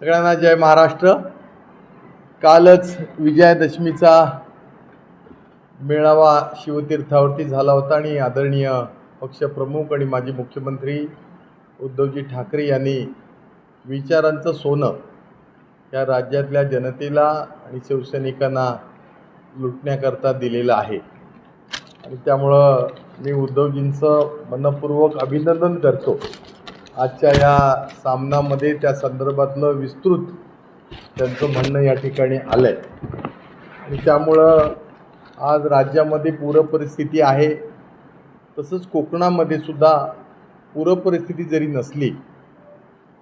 सगळ्यांना जय महाराष्ट्र. कालच विजयादशमीचा मेळावा शिवतीर्थावरती झाला होता आणि आदरणीय पक्षप्रमुख आणि माजी मुख्यमंत्री उद्धवजी ठाकरे यांनी विचारांचं सोनं या राज्यातल्या जनतेला आणि शिवसैनिकांना लुटण्याकरता दिलेलं आहे. आणि त्यामुळं मी उद्धवजींचं मनपूर्वक अभिनंदन करतो. आजच्या या सामनामध्ये त्या संदर्भातलं विस्तृत त्यांचं म्हणणं या ठिकाणी आलं आहे आणि त्यामुळं आज राज्यामध्ये पूरपरिस्थिती आहे. तसंच कोकणामध्ये सुद्धा पूरपरिस्थिती जरी नसली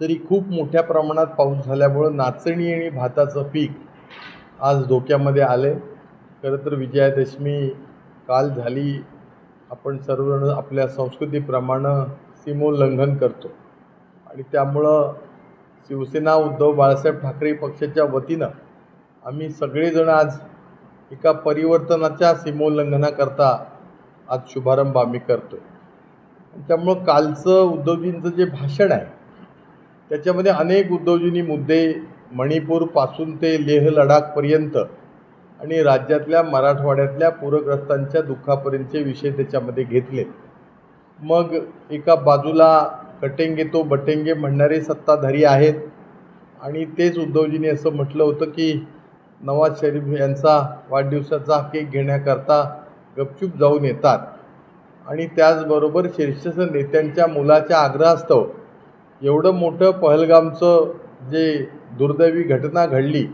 तरी खूप मोठ्या प्रमाणात पाऊस झाल्यामुळं नाचणी आणि भाताचं पीक आज धोक्यामध्ये आलं आहे खरं तर विजयादशमी काल झाली. आपण सर्वजण आपल्या संस्कृतीप्रमाणे सीमोल्लंघन करतो. आणि त्यामुळं शिवसेना उद्धव बाळासाहेब ठाकरे पक्षाच्या वतीनं आम्ही सगळेजण आज एका परिवर्तनाच्या सीमोल्लंघनाकरता आज शुभारंभ आम्ही करतो त्यामुळं कालचं उद्धवजींचं जे भाषण आहे त्याच्यामध्ये अनेक उद्धवजींनी मुद्दे मणिपूरपासून ते लेह लडाखपर्यंत आणि राज्यातल्या मराठवाड्यातल्या पूरग्रस्तांच्या दुःखापर्यंतचे विषय त्याच्यामध्ये घेतले मग एका बाजूला कटेंगे तो बटेंगे म्हणणारे सत्ताधारी आहेत. आणि तेच उद्धवजींनी असं म्हटलं होतं की नवाज शरीफ यांचा वाढदिवसाचा केक घेण्याकरता गपचूप जाऊन येतात. आणि त्याचबरोबर शीर्ष नेत्यांच्या मुलाच्या आग्रहास्तव एवढं मोठं पहलगामचं जे दुर्दैवी घटना घडली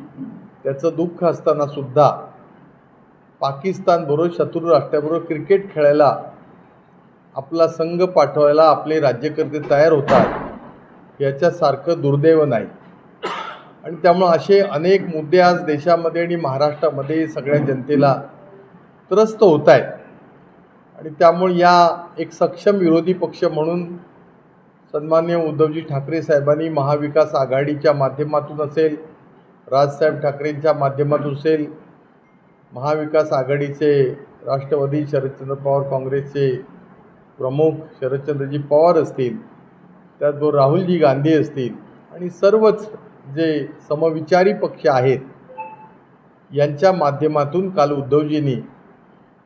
त्याचं दुःख असतानासुद्धा पाकिस्तानबरोबर शत्रू राष्ट्राबरोबर क्रिकेट खेळायला आपला संघ पाठवायला आपले राज्यकर्ते तयार होतात याच्यासारखं दुर्दैव नाही. आणि त्यामुळं असे अनेक मुद्दे आज देशामध्ये आणि महाराष्ट्रामध्ये सगळ्या जनतेला त्रस्त होत आहेत आणि त्यामुळे या एक सक्षम विरोधी पक्ष म्हणून सन्मान्य उद्धवजी ठाकरे साहेबांनी महाविकास आघाडीच्या माध्यमातून असेल राजसाहेब ठाकरेंच्या माध्यमातून असेल महाविकास आघाडीचे राष्ट्रवादी शरदचंद्र पवार काँग्रेसचे प्रमुख शरदचंद्रजी पवार असतील त्याचबरोबर राहुलजी गांधी असतील आणि सर्वच जे समविचारी पक्ष आहेत यांच्या माध्यमातून काल उद्धवजींनी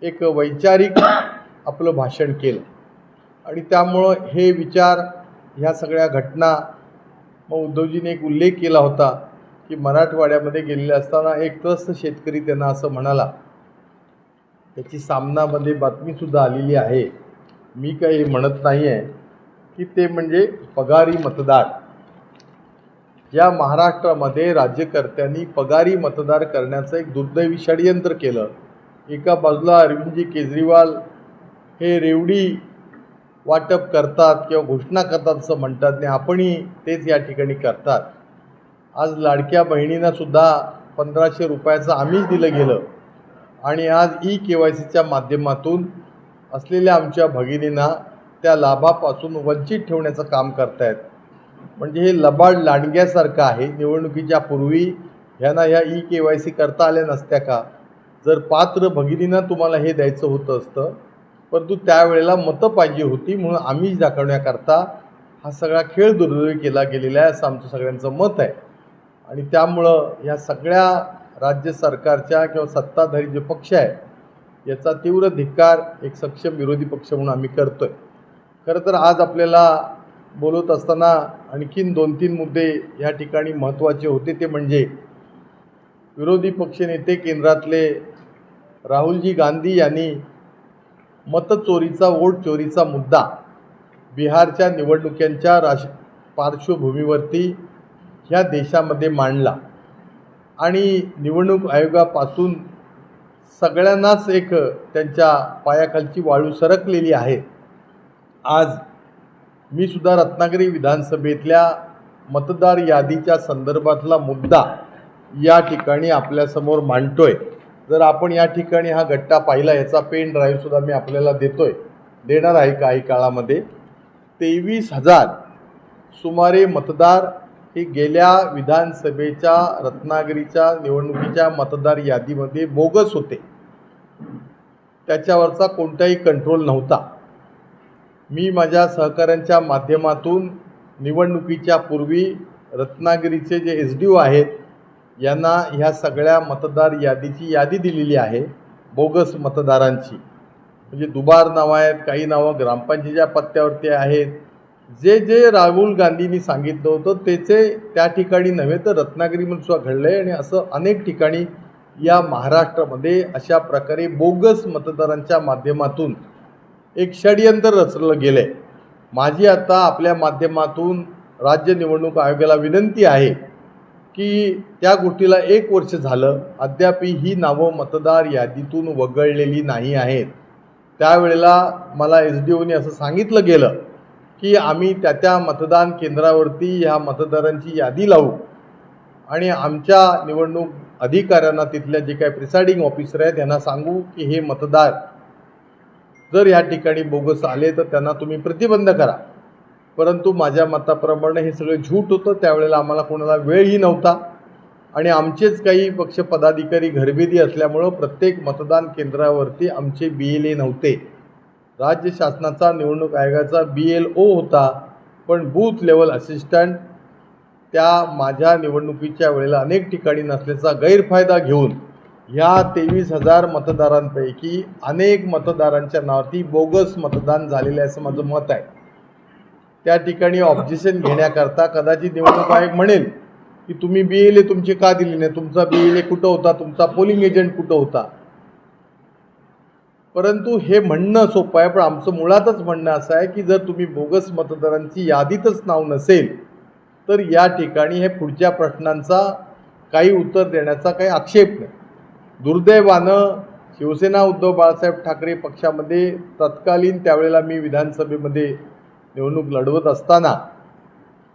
एक वैचारिक आपलं भाषण केलं. आणि त्यामुळं हे विचार ह्या सगळ्या घटना मग उद्धवजीने एक उल्लेख केला होता की मराठवाड्यामध्ये गेलेले असताना एक त्रस्त शेतकरी त्यांना असं म्हणाला त्याची सामनामध्ये बातमीसुद्धा आलेली आहे. मी काही म्हणत नाही आहे की ते म्हणजे पगारी मतदार. या महाराष्ट्रामध्ये राज्यकर्त्यांनी पगारी मतदार करण्याचं एक दुर्दैवी षडयंत्र केलं. एका बाजूला अरविंदजी केजरीवाल हे रेवडी वाटप करतात किंवा घोषणा करतात असं म्हणतात आणि आपणही तेच या ठिकाणी करतात. आज लाडक्या बहिणींनासुद्धा पंधराशे रुपयाचं आम्हीच दिलं गेलं. आणि आज ई के वाय सीच्या माध्यमातून असलेल्या आमच्या भगिनींना त्या लाभापासून वंचित ठेवण्याचं काम करतायत. म्हणजे हे लबाड लांडग्यासारखं आहे. निवडणुकीच्या पूर्वी ह्यांना ह्या ई के वाय सी करता आल्या नसत्या का? जर पात्र भगिनींना तुम्हाला हे द्यायचं होतं असतं परंतु त्यावेळेला मतं पाहिजे होती म्हणून आम्हीच दाखवण्याकरता हा सगळा खेळ दुर्दैवी केला गेलेला आहे असं आमचं सगळ्यांचं मत आहे. आणि त्यामुळं ह्या सगळ्या राज्य सरकारच्या किंवा सत्ताधारी जे पक्ष आहे याचा तीव्र धिक्कार एक सक्षम विरोधी पक्ष म्हणून आम्ही करतो आहे खरं तर आज आपल्याला बोलत असताना आणखीन दोन तीन मुद्दे या ठिकाणी महत्त्वाचे होते. ते म्हणजे विरोधी पक्षनेते केंद्रातले राहुलजी गांधी यांनी मतचोरीचा वोट चोरीचा मुद्दा बिहारच्या निवडणुकांच्या राश पार्श्वभूमीवरती ह्या देशामध्ये मांडला. आणि निवडणूक आयोगापासून सगळ्यांनाच एक त्यांच्या पायाखालची वाळू सरकलेली आहे. आज मी सुद्धा रत्नागिरी विधानसभेतल्या मतदार यादीच्या संदर्भातला मुद्दा या ठिकाणी आपल्यासमोर मांडतोय. जर आपण या ठिकाणी हा गट्टा पाहिला याचा पेन ड्राईव्हसुद्धा मी आपल्याला देतोय. देणार आहे काही काळामध्ये. तेवीस हजार सुमारे मतदार की गेल्या विधानसभेच्या रत्नागिरीच्या निवडणुकीच्या मतदार यादीमध्ये बोगस होते. त्याच्यावरचा कोणताही कंट्रोल नव्हता. मी माझ्या सहकाऱ्यांच्या माध्यमातून निवडणुकीच्या पूर्वी रत्नागिरीचे जे एस डी ओ आहेत यांना ह्या सगळ्या मतदार यादीची यादी दिलेली आहे बोगस मतदारांची. म्हणजे दुबार नावं आहेत काही नावं ग्रामपंचायतीच्या पत्त्यावरती आहेत जे जे राहुल गांधींनी सांगितलं होतं त्याचे त्या ठिकाणी नव्हे तर रत्नागिरीमध्ये सुद्धा घडलं आहे आणि असं अनेक ठिकाणी या महाराष्ट्रामध्ये अशा प्रकारे बोगस मतदारांच्या माध्यमातून एक षडयंत्र रचलं गेलं आहे माझी आता आपल्या माध्यमातून राज्य निवडणूक आयोगाला विनंती आहे की त्या गोष्टीला एक वर्ष झालं अद्यापही ही नावं मतदार यादीतून वगळलेली नाही आहेत. त्यावेळेला मला एस डी ओने असं सांगितलं गेलं की आम्ही त्या त्या मतदान केंद्रावरती ह्या मतदारांची यादी लावू. आणि आमच्या निवडणूक अधिकाऱ्यांना तिथल्या जे काही प्रिसायडिंग ऑफिसर आहेत त्यांना सांगू की हे मतदार जर ह्या ठिकाणी बोगस आले तर त्यांना तुम्ही प्रतिबंध करा. परंतु माझ्या मताप्रमाणे हे सगळं झूट होतं त्यावेळेला आम्हाला कोणाला वेळही नव्हता. आणि आमचेच काही पक्ष पदाधिकारी घरभेदी असल्यामुळं प्रत्येक मतदान केंद्रावरती आमचे बी एल ए नव्हते. राज्य शासनाचा निवडणूक आयोगाचा बी एल ओ होता पण बूथ लेवल असिस्टंट त्या माझ्या निवडणुकीच्या वेळेला अनेक ठिकाणी नसल्याचा गैरफायदा घेऊन ह्या तेवीस हजार मतदारांपैकी अनेक मतदारांच्या नावावरती बोगस मतदान झालेलं आहे असं माझं मत आहे. त्या ठिकाणी ऑब्जेक्शन घेण्याकरता कदाचित निवडणूक आयोग म्हणेल की तुम्ही बी एल ए तुमचे का दिले नाही? तुमचा बी एल ए कुठं होता? तुमचा पोलिंग एजंट कुठं होता? परंतु हे म्हणणं सोपं आहे पण आमचं मुळातच म्हणणं असं आहे की जर तुम्ही बोगस मतदारांची यादीतच नाव नसेल तर या ठिकाणी हे पुढच्या प्रश्नांचा काही उत्तर देण्याचा काही आक्षेप नाही. दुर्दैवानं शिवसेना उद्धव बाळासाहेब ठाकरे पक्षामध्ये तत्कालीन त्यावेळेला मी विधानसभेमध्ये निवडणूक लढवत असताना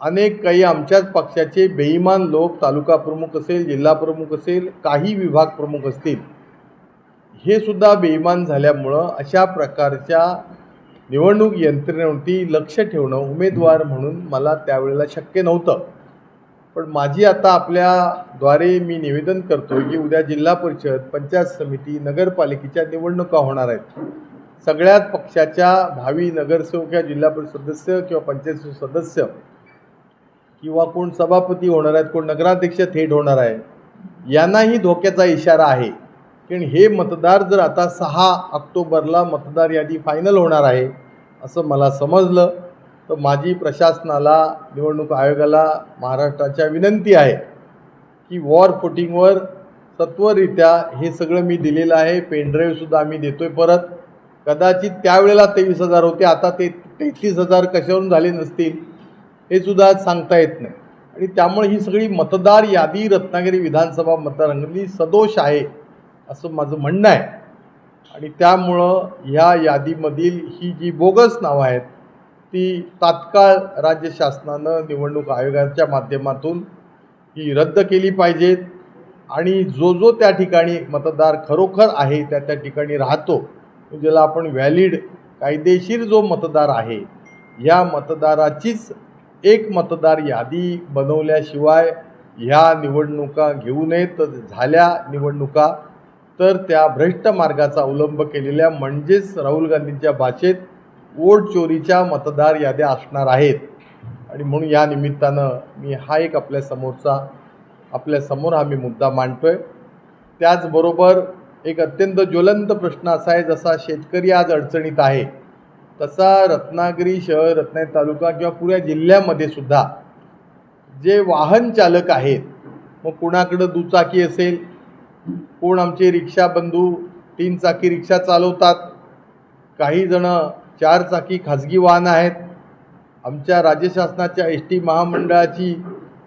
अनेक काही आमच्याच पक्षाचे बेईमान लोक तालुका प्रमुख असेल जिल्हा प्रमुख असेल काही विभाग प्रमुख असतील हे सुद्धा बेईमान झाल्यामुळं अशा प्रकारच्या निवडणूक यंत्रणेवरती लक्ष ठेवणं उमेदवार म्हणून मला त्यावेळेला शक्य नव्हतं. पण माझी आता आपल्याद्वारे मी निवेदन करतो की उद्या जिल्हा परिषद पंचायत समिती नगरपालिकेच्या निवडणुका होणार आहेत. सगळ्याच पक्षाच्या भावी नगरसेवक किंवा जिल्हा परिषद सदस्य किंवा पंचायत सदस्य किंवा कोण सभापती होणार आहेत कोण नगराध्यक्ष थेट होणार आहे यांनाही धोक्याचा इशारा आहे. कारण हे मतदार जर आता सहा ऑक्टोबरला मतदार यादी फायनल होणार आहे असं मला समजलं तर माझी प्रशासनाला निवडणूक आयोगाला महाराष्ट्राच्या विनंती आहे की वॉर फुटिंगवर सत्वरित्या हे सगळं मी दिलेलं आहे पेनड्राईव्हसुद्धा आम्ही देतो आहे परत. कदाचित त्यावेळेला तेवीस हजार होते आता ते तेहतीस हजार कशावरून झाले नसतील हे सुद्धा सांगता येत नाही. आणि त्यामुळे ही सगळी मतदार यादी रत्नागिरी विधानसभा मतदारसंघातली सदोष आहे. असं माझं म्हणणं आहे. आणि त्यामुळं ह्या यादीमधील ही जी बोगस नावं आहेत ती तात्काळ राज्य शासनानं निवडणूक आयोगाच्या माध्यमातून ही रद्द केली पाहिजेत. आणि जो जो त्या ठिकाणी मतदार खरोखर आहे त्या त्या ठिकाणी राहतो ज्याला आपण व्हॅलिड कायदेशीर जो मतदार आहे या मतदाराचीच एक मतदार यादी बनवल्याशिवाय ह्या निवडणुका घेऊ नयेत झाल्या निवडणुका. तर त्या भ्रष्ट मार्गाचा अवलंब केलेल्या म्हणजेच राहुल गांधींच्या भाषेत वोट चोरीच्या मतदार याद्या असणार आहेत. आणि म्हणून या निमित्तानं मी हा एक आपल्यासमोरचा आपल्यासमोर हा मी मुद्दा मांडतोय. त्याचबरोबर एक अत्यंत ज्वलंत प्रश्न असा आहे जसा शेतकरी आज अडचणीत आहे तसा रत्नागिरी शहर रत्नागिरी तालुका किंवा पुऱ्या जिल्ह्यामध्ये सुद्धा जे वाहन चालक आहेत मग कुणाकडं दुचाकी असेल कोण आमचे रिक्षा बंधू तीन चाकी रिक्षा चालवतात. काही जणं चार चाकी खाजगी वाहन आहेत. आमच्या राज्य शासनाच्या एस टी महामंडळाची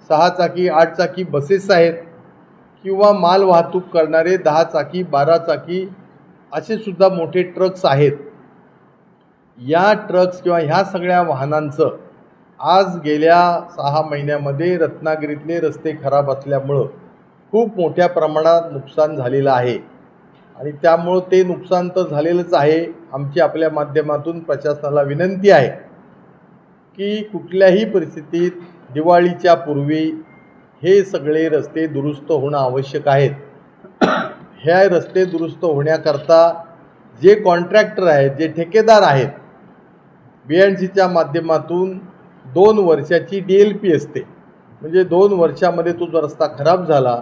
सहा चाकी आठ चाकी बसेस आहेत. किंवा माल वाहतूक करणारे दहा चाकी बारा चाकी असे सुद्धा मोठे ट्रक्स आहेत. या ट्रक्स किंवा ह्या सगळ्या वाहनांचं आज गेल्या सहा महिन्यामध्ये रत्नागिरीतले रस्ते खराब असल्यामुळं खूप मोठ्या प्रमाणात नुकसान झालेलं आहे. आणि त्यामुळं ते नुकसान तर झालेलंच आहे. आमची आपल्या माध्यमातून प्रशासनाला विनंती आहे की कुठल्याही परिस्थितीत दिवाळीच्या पूर्वी हे सगळे रस्ते दुरुस्त होणं आवश्यक आहेत. ह्या रस्ते दुरुस्त होण्याकरता जे कॉन्ट्रॅक्टर आहेत जे ठेकेदार आहेत बी एन सीच्या माध्यमातून दोन वर्षाची डी एल पी असते. म्हणजे दोन वर्षामध्ये तो जो रस्ता खराब झाला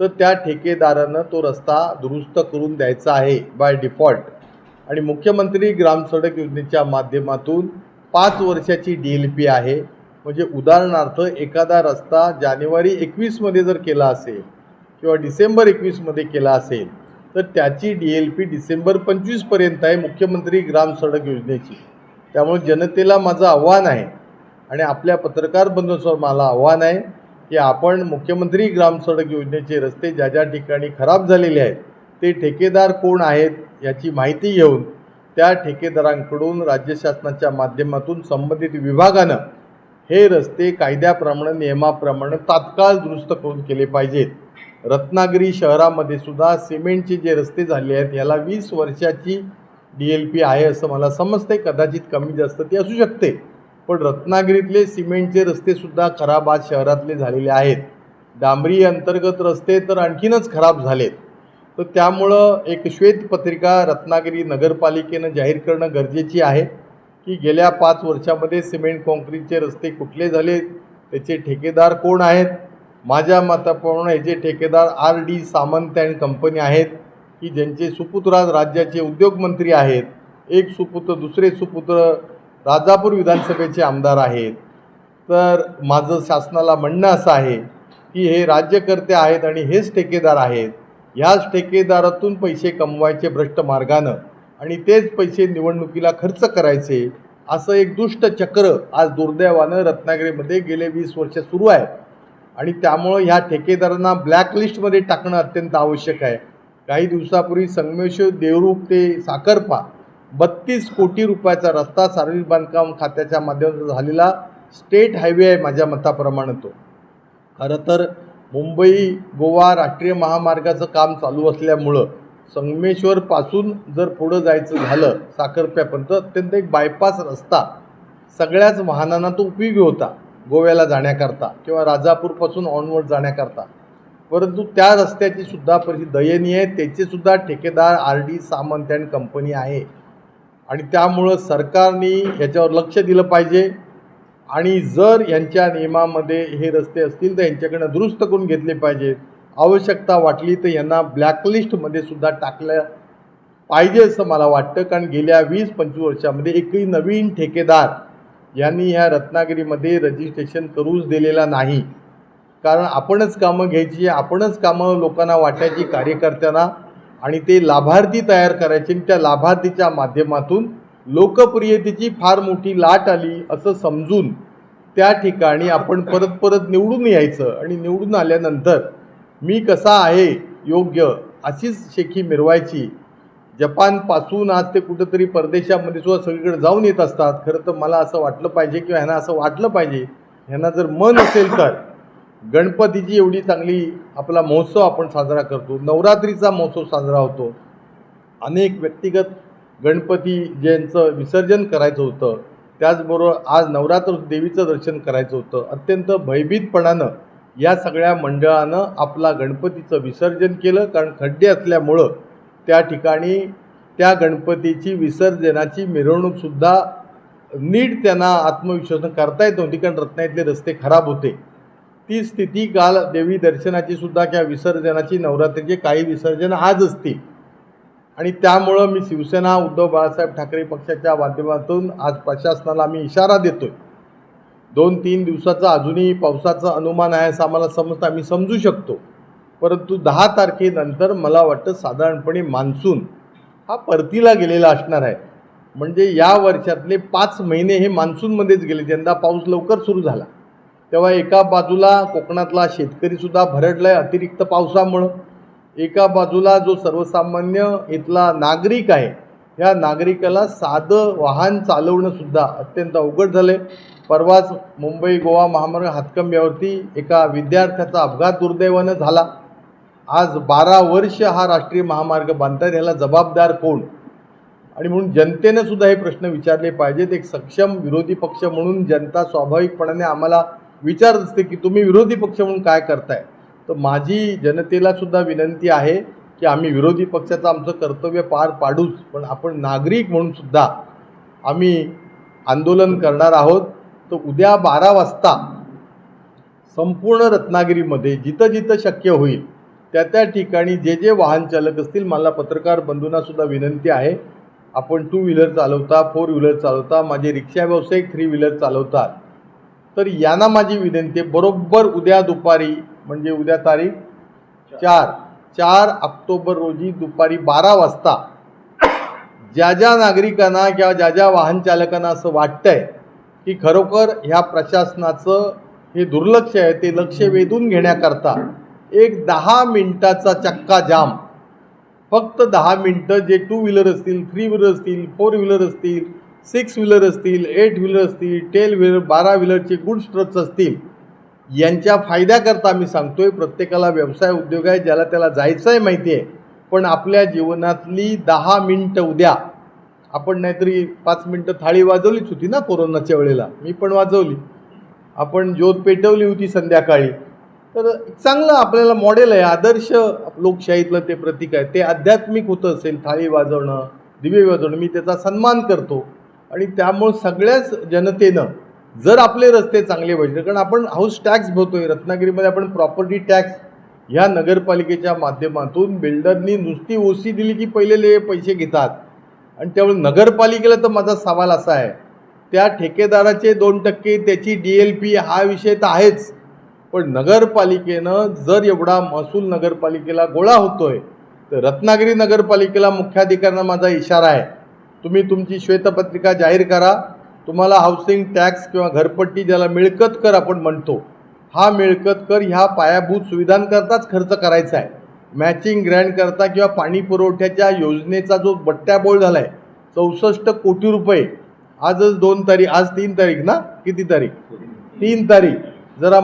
तर त्या ठेकेदारानं तो रस्ता दुरुस्त करून द्यायचा आहे बाय डिफॉल्ट आणि मुख्यमंत्री ग्राम सडक योजनेच्या माध्यमातून पाच वर्षाची डी एल पी आहे. म्हणजे उदाहरणार्थ एखादा रस्ता जानेवारी एकवीसमध्ये जर केला असेल किंवा डिसेंबर एकवीसमध्ये केला असेल तर त्याची डी एल पी डिसेंबर पंचवीसपर्यंत आहे मुख्यमंत्री ग्राम सडक योजनेची. त्यामुळे जनतेला माझं आव्हान आहे आणि आपल्या पत्रकार बंधूंसमोर मला आव्हान आहे. की आपण मुख्यमंत्री ग्राम सडक योजनेचे रस्ते ज्या ज्या ठिकाणी खराब झालेले आहेत ते ठेकेदार कोण आहेत याची माहिती घेऊन त्या ठेकेदारांकडून राज्य शासनाच्या माध्यमातून संबंधित विभागानं हे रस्ते कायद्याप्रमाणे नियमाप्रमाणे तात्काळ दुरुस्त करून केले पाहिजेत. रत्नागिरी शहरामध्ये सुद्धा सिमेंटचे जे रस्ते झाले आहेत याला वीस वर्षाची डी एल पी आहे असं मला समजते कदाचित कमी जास्त ती असू शकते. पण रत्नागिरीतले सिमेंटचे रस्तेसुद्धा खराब आज शहरातले झालेले आहेत. डांबरी अंतर्गत रस्ते तर आणखीनच खराब झालेत. तर त्यामुळं एक श्वेतपत्रिका रत्नागिरी नगरपालिकेनं जाहीर करणं गरजेची आहे की गेल्या पाच वर्षामध्ये सिमेंट काँक्रीटचे रस्ते कुठले झाले त्याचे ठेकेदार कोण आहेत? माझ्या मताप्रमाणे याचे ठेकेदार R D Samant and company आहेत की ज्यांचे सुपुत्र आज राज्याचे उद्योगमंत्री आहेत एक सुपुत्र दुसरे सुपुत्र राजापूर विधानसभेचे आमदार आहेत. तर माझं शासनाला म्हणणं असं आहे की हे राज्यकर्ते आहेत आणि हेच ठेकेदार आहेत. ह्याच ठेकेदारातून पैसे कमवायचे भ्रष्ट मार्गानं आणि तेच पैसे निवडणुकीला खर्च करायचे असं एक दुष्ट चक्र आज दुर्दैवानं रत्नागिरीमध्ये गेले वीस वर्ष सुरू आहे. आणि त्यामुळं ह्या ठेकेदारांना ब्लॅकलिस्टमध्ये टाकणं अत्यंत आवश्यक आहे. काही दिवसापूर्वी संगमेश्वर देवरूप ते साखरपा बत्तीस कोटी रुपयाचा रस्ता सार्वजनिक बांधकाम खात्याच्या माध्यमातून झालेला स्टेट हायवे आहे माझ्या मताप्रमाणे तो. खरं तर मुंबई गोवा राष्ट्रीय महामार्गाचं काम चालू असल्यामुळं संगमेश्वरपासून जर पुढं जायचं झालं साखरप्यापर्यंत अत्यंत एक बायपास रस्ता. सगळ्याच वाहनांना तो उपयोगी होता गोव्याला जाण्याकरता किंवा राजापूरपासून ऑनवर्ड जाण्याकरता. परंतु त्या रस्त्याची सुद्धा परिस्थिती दयनीय आहे त्याचे सुद्धा ठेकेदार R D Samant and company आहे. आणि त्यामुळं सरकारने याच्यावर लक्ष दिलं पाहिजे. आणि जर यांच्या नियमामध्ये हे रस्ते असतील तर यांच्याकडनं दुरुस्त करून घेतले पाहिजेत. आवश्यकता वाटली तर यांना ब्लॅकलिस्टमध्ये सुद्धा टाकलं पाहिजे असं मला वाटतं. कारण गेल्या वीस पंचवीस वर्षामध्ये एकही नवीन ठेकेदार यांनी ह्या रत्नागिरीमध्ये रजिस्ट्रेशन करूच दिलेला नाही. कारण आपणच कामं घ्यायची आपणच कामं लोकांना वाटायची कार्यकर्त्यांना. आणि ते लाभार्थी तयार करायचे आणि त्या लाभार्थीच्या माध्यमातून लोकप्रियतेची फार मोठी लाट आली असं समजून त्या ठिकाणी आपण परत परत निवडून यायचं. आणि निवडून आल्यानंतर मी कसा आहे योग्य अशीच शेखी मिरवायची. जपानपासून आज ते कुठंतरी परदेशामध्ये सुद्धा सगळीकडे जाऊन येत असतात. खरं तर मला असं वाटलं पाहिजे किंवा ह्यांना असं वाटलं पाहिजे. ह्यांना जर मन असेल तर गणपतीची एवढी चांगली आपला महोत्सव आपण साजरा करतो. नवरात्रीचा महोत्सव साजरा होतो. अनेक व्यक्तिगत गणपती ज्यांचं विसर्जन करायचं होतं त्याचबरोबर आज नवरात्र देवीचं दर्शन करायचं होतं. अत्यंत भयभीतपणानं या सगळ्या मंडळानं आपला गणपतीचं विसर्जन केलं. कारण खड्डे असल्यामुळं त्या ठिकाणी त्या गणपतीची विसर्जनाची मिरवणूकसुद्धा नीट त्यांना आत्मविश्वासन करता येत नव्हती. कारण रत्नागिरीतले रस्ते खराब होते. ती स्थिती काल देवी दर्शनाची सुद्धा किंवा विसर्जनाची नवरात्रीचे काही विसर्जन आज असतील. आणि त्यामुळं मी शिवसेना उद्धव बाळासाहेब ठाकरे पक्षाच्या माध्यमातून आज प्रशासनाला आम्ही इशारा देतोय. दोन तीन दिवसाचा अजूनही पावसाचं अनुमान आहे असं आम्हाला समजतं आम्ही समजू शकतो. परंतु दहा तारखेनंतर मला वाटतं साधारणपणे मान्सून हा परतीला गेलेला असणार आहे. म्हणजे या वर्षातले पाच महिने हे मान्सूनमध्येच गेले यंदा पाऊस लवकर सुरू झाला. तेव्हा एका बाजूला कोकणातला शेतकरीसुद्धा भरडला आहे अतिरिक्त पावसामुळं. एका बाजूला जो सर्वसामान्य इथला नागरिक आहे या नागरिकाला साधं वाहन चालवणंसुद्धा अत्यंत अवघड झालं आहे परवाच मुंबई गोवा महामार्ग हातकंब्यावरती एका विद्यार्थ्याचा अपघात दुर्दैवानं झाला. आज बारा वर्ष हा राष्ट्रीय महामार्ग बांधतात ह्याला जबाबदार कोण? आणि म्हणून जनतेनं सुद्धा हे प्रश्न विचारले पाहिजेत. एक सक्षम विरोधी पक्ष म्हणून जनता स्वाभाविकपणाने आम्हाला विचारत असते की तुम्ही विरोधी पक्ष म्हणून काय करताय? तर माझी जनतेला सुद्धा विनंती आहे की आम्ही विरोधी पक्षाचं आमचं कर्तव्य पार पाडूच पण आपण नागरिक म्हणून सुद्धा आम्ही आंदोलन करणार आहोत. तर उद्या बारा वाजता संपूर्ण रत्नागिरीमध्ये जिथं जिथं शक्य होईल त्या त्या ठिकाणी जे जे वाहन चालक असतील मला पत्रकार बंधूंना सुद्धा विनंती आहे. आपण टू व्हीलर चालवता फोर व्हीलर चालवता माझे रिक्षा व्यावसायिक थ्री व्हीलर चालवतात. तर यांना माझी विनंती आहे बरोबर उद्या दुपारी म्हणजे उद्या तारीख चार चार ऑक्टोबर रोजी दुपारी बारा वाजता ज्या ज्या नागरिकांना किंवा ज्या ज्या वाहन चालकांना असं वाटतंय की खरोखर ह्या प्रशासनाचं हे दुर्लक्ष आहे ते लक्ष वेधून घेण्याकरता एक दहा मिनिटाचा चक्का जाम. फक्त दहा मिनटं जे टू व्हीलर असतील थ्री व्हीलर असतील फोर व्हीलर असतील सिक्स व्हीलर असतील एट व्हीलर असतील टेल व्हीलर बारा व्हीलरचे गुड्स ट्रक्स असतील यांच्या फायद्याकरता मी सांगतो आहे प्रत्येकाला व्यवसाय उद्योग आहे ज्याला त्याला जायचं आहे माहिती आहे. पण आपल्या जीवनातली दहा मिनटं उद्या आपण नाहीतरी पाच मिनटं थाळी वाजवलीच होती ना कोरोनाच्या वेळेला मी पण वाजवली. आपण ज्योत पेटवली होती संध्याकाळी. तर एक चांगलं आपल्याला मॉडेल आहे आदर्श लोकशाहीतलं ते प्रतीक आहे. ते आध्यात्मिक होतं असेल थाळी वाजवणं दिवे वाजवणं मी त्याचा सन्मान करतो. आणि त्यामुळं सगळ्याच जनतेनं जर आपले रस्ते चांगले पाहिजे कारण आपण हाऊस टॅक्स भरतोय रत्नागिरीमध्ये आपण प्रॉपर्टी टॅक्स ह्या नगरपालिकेच्या माध्यमातून बिल्डरनी नुसती ओसी दिली की पहिलेले पैसे घेतात. आणि त्यामुळे नगरपालिकेला तर माझा सवाल असा आहे त्या ठेकेदाराचे दोन टक्के त्याची डी एल पी हा विषय तर आहेच. पण नगरपालिकेनं जर एवढा महसूल नगरपालिकेला गोळा होतोय तर रत्नागिरी नगरपालिकेला मुख्याधिकाऱ्यांना माझा इशारा आहे. तुम्ही तुमची श्वेतपत्रिका जाहीर करा. तुम्हाला हाऊसिंग टॅक्स किंवा घरपट्टी ज्याला मिळकत कर आपण म्हणतो हा मिळकत कर ह्या पायाभूत सुविधांकरताच खर्च करायचा आहे. मॅचिंग ग्रँडकरता किंवा पाणी पुरवठ्याच्या योजनेचा जो बट्ट्याबोळ झाला आहे चौसष्ट कोटी रुपये. आजच दोन तारीख आज तीन तारीख ना? किती तारीख? तीन तारीख. जरा